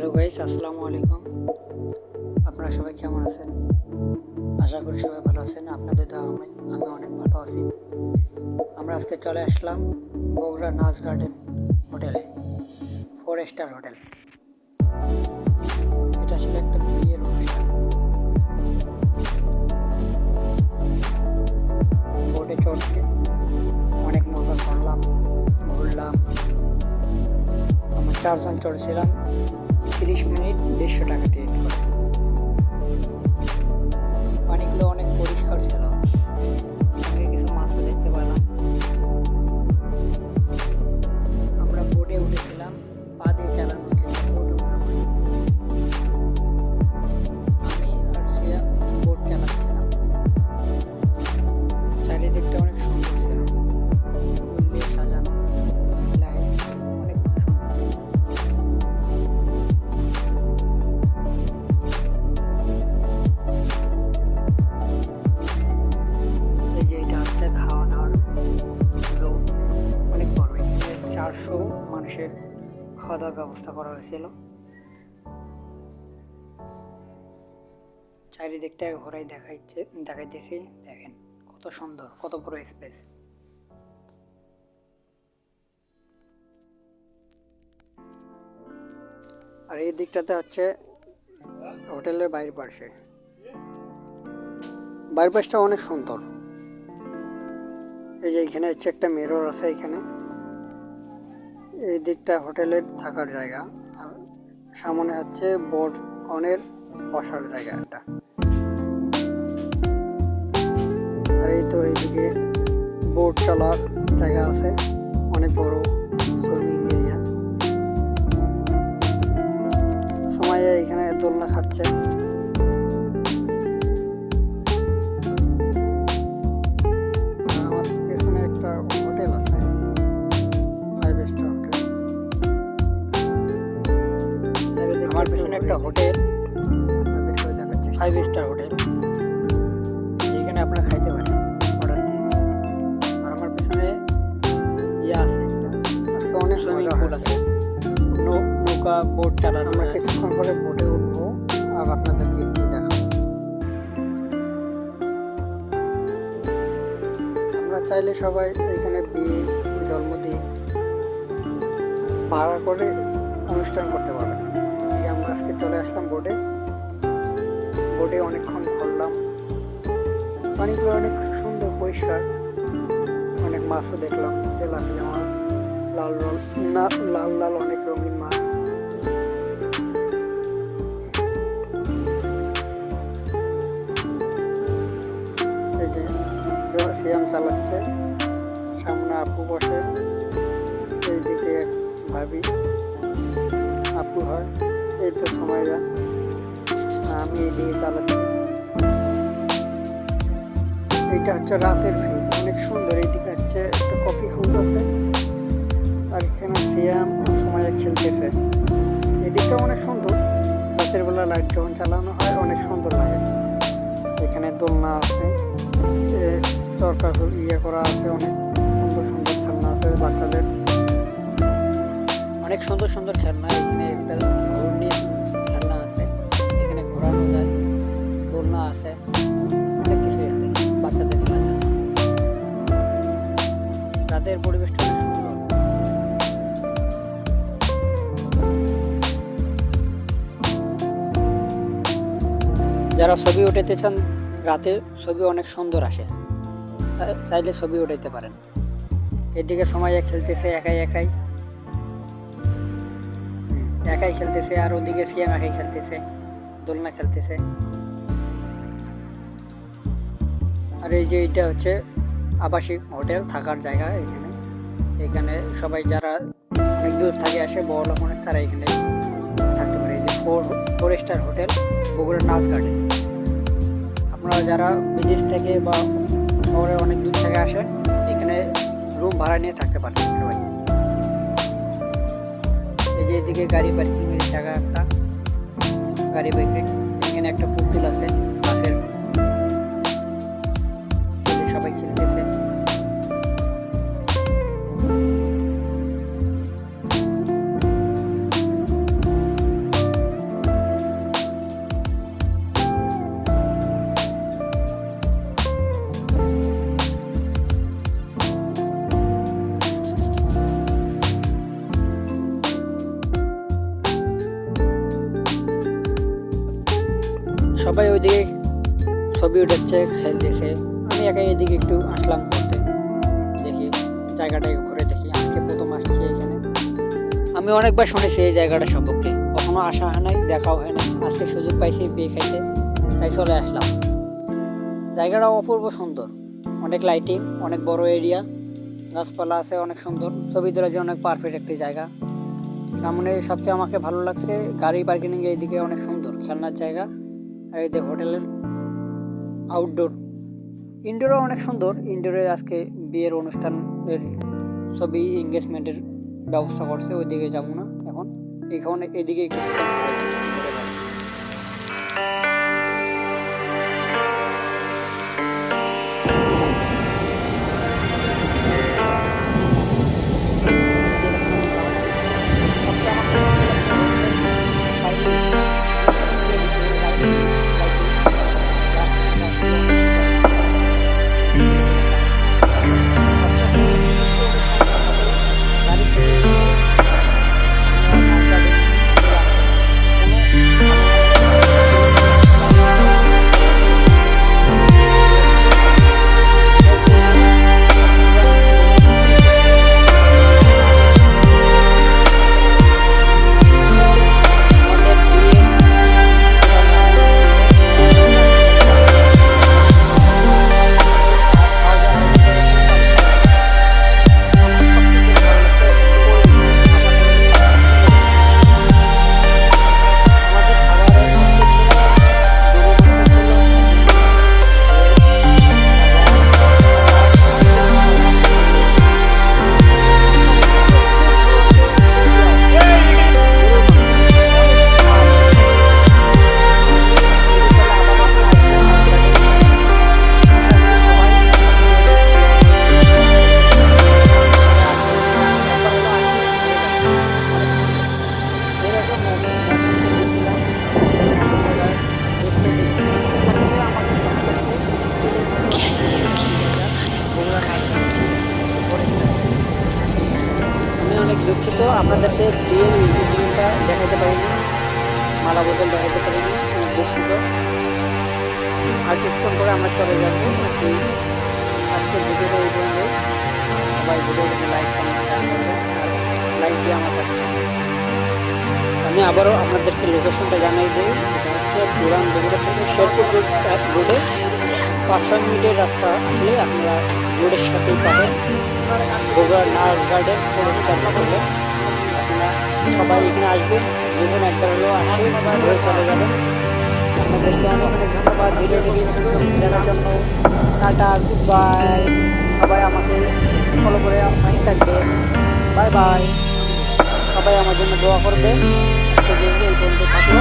Hello guys আসসালামু আলাইকুম আপনারা সবাই কেমন আছেন? আশা করি সবাই ভালো আছেন। আপনাদের তো আমি আমি অনেক ভালো আছি। আমরা আজকে চলে আসলাম বগুড়া নাচ গার্ডেন হোটেলে ফোর স্টার হোটেল এটা ছিল একটা বিয়ের অনুষ্ঠান। বোটে চড়ছে। অনেক মজা করলাম, ঘুরলাম। আমরা চারজন চড়ছিলাম। তিরিশ মিনিট দেড়শো টাকা টিকিট দাওয়ার ব্যবস্থা করা হয়েছিল। চারিদিকটা ঘোরাই দেখাইছে, দেখাইতেছি, দেখেন কত সুন্দর, কত বড় স্পেস আর এই দিকটাতে হচ্ছে হোটেলের বাইরের পাশে। বাইরের পাশটা অনেক সুন্দর। এই যে এখানে হচ্ছে একটা মিরর আছে এখানে। এই দিকটা হোটেলের থাকার জায়গা। আর সামনে হচ্ছে বোট অনের বসার জায়গা একটা। আর এই তো এইদিকে বোট চলার জায়গা আছে। অনেক বড় সুইমিং এরিয়া সময়ে এখানে দোলনা খাচ্ছে। একটা হোটেল। আপনাদেরকে দেখাচ্ছি ফাইভ স্টার হোটেল। যেখানে আপনারা খাইতে পারেন অর্ডার দিয়ে। আর আমার পিছনে ইয়ে আছে আজকে অনেক সুইমিং পুল আছে। নৌকা বোট চালানো আমরা কিছুক্ষণ পরে বোটে উঠবো। আর আপনাদেরকে একটু দেখাবো। আমরা চাইলে সবাই এখানে বিয়ে জন্মদিন ভাড়া করে অনুষ্ঠান করতে পারবেন। আজকে চলে আসলাম বোটে বোটে অনেকক্ষণ ঘুরলাম। পানিগুলো অনেক সুন্দর পরিষ্কার। অনেক মাছও দেখলাম, তেলাপিয়া মাছ, লাল লাল, না, লাল লাল অনেক রঙিন মাছ। এই সিয়াম চালাচ্ছে, সামনে আপু বসে। এইদিকে ভাবি, আপু হয়। এই তো সময় যা আমি এইদিকে চালাচ্ছি। এইটা হচ্ছে রাতের ভিউ অনেক সুন্দর, এইদিকে হচ্ছে একটা কফি হাউস আছে। আর এখানে সিয়াম সময় খেলতেছে। এদিকটা অনেক সুন্দর। রাতের বেলা লাইট যখন চালানো হয়, অনেক সুন্দর লাগে। এখানে দোলনা আছে। চরকা ইয়ে করা আছে অনেক। সুন্দর সুন্দর খেলনা আছে বাচ্চাদের। অনেক সুন্দর সুন্দর খেলনা এখানে একটা যারা ছবি উঠাতে চান, রাতে ছবি অনেক সুন্দর আসে। চাইলে ছবি উঠাইতে পারেন। এদিকে সময় খেলতেছে, একাই একাই। একাই খেলতেছে আর ওদিকে সিএম একাই খেলতেছে, দোলনা খেলতেছে। আর এই যে এটা হচ্ছে আবাসিক হোটেল, থাকার জায়গা এখানে। এখানে সবাই যারা অনেক দূর থেকে আসে বড় মানুষ, তারা এখানে থাকতে পারে। এই যে ফোর ফোর স্টার হোটেল, বগুড়ার নাচ গার্ডেন আপনারা যারা বিদেশ থেকে বা শহরে অনেক দূর থেকে আসেন, এখানে রুম ভাড়া নিয়ে থাকতে পারেন সবাই। এই যে এদিকে গাড়ি পার্কিং এর জায়গা একটা, গাড়ি পার্কিং এখানে একটা পুতুল আছে। সবাই ওইদিকে ছবি উঠাচ্ছে, খেলতেছে। আমি একাই এদিকে একটু আসলাম ঘুরতে। দেখি জায়গাটাকে ঘুরে দেখি। আজকে প্রথম আসছি এখানে। আমি অনেকবার শুনেছি এই জায়গাটা সম্পর্কে। কখনো আসা হয় নাই, দেখাও হয় নাই। আজকে সুযোগ পাইছি বিয়ে খাইতে, তাই চলে আসলাম। জায়গাটা অপূর্ব সুন্দর। অনেক লাইটিং অনেক বড় এরিয়া গাছপালা আছে, অনেক সুন্দর। ছবি তোলার জন্য অনেক পারফেক্ট একটি জায়গা। সামনে সবচেয়ে আমাকে ভালো লাগছে, গাড়ি পার্কিং এইদিকে অনেক সুন্দর, খেলনার জায়গা। আর এই যে হোটেলের আউটডোর ইনডোরও অনেক সুন্দর। ইনডোরে আজকে বিয়ের অনুষ্ঠানের ছবি এঙ্গেজমেন্টের ব্যবস্থা করছে। ওইদিকে যাব না এখন। এখানে এদিকে আর কিছুক্ষণ করে আমরা চলে যাব। আজকে আজকের ভিডিওটা এই পর্যন্ত সবাই ভিডিওটাকে লাইক কমেন্ট শেয়ার করবে লাইক দিয়ে আমার কাছে। আমি আবারও আপনাদেরকে লোকেশনটা জানাই দিই। এটা হচ্ছে পুরান বগুড়া থেকে শেরপুর রোড রোডে পাঁচ ছয় মিনিটের রাস্তা আসলে আপনারা রোডের সাথেই পাবেন। বগুড়া নার্স গার্ডেন ফরেস্টার করলে আপনারা সবাই এখানে আসবেন। জীবন একবার হলেও আসে। চলে যাবেন। আপনাদেরকে অনেক অনেক ধন্যবাদ ভিডিওটিকে দেখার জন্য টাটা গুড বাই সবাই আমাকে ফলো করে পাশে থাকবেন বাই বাই সবাই আমার জন্য দোয়া করবে আজকে এই পর্যন্ত থাকল।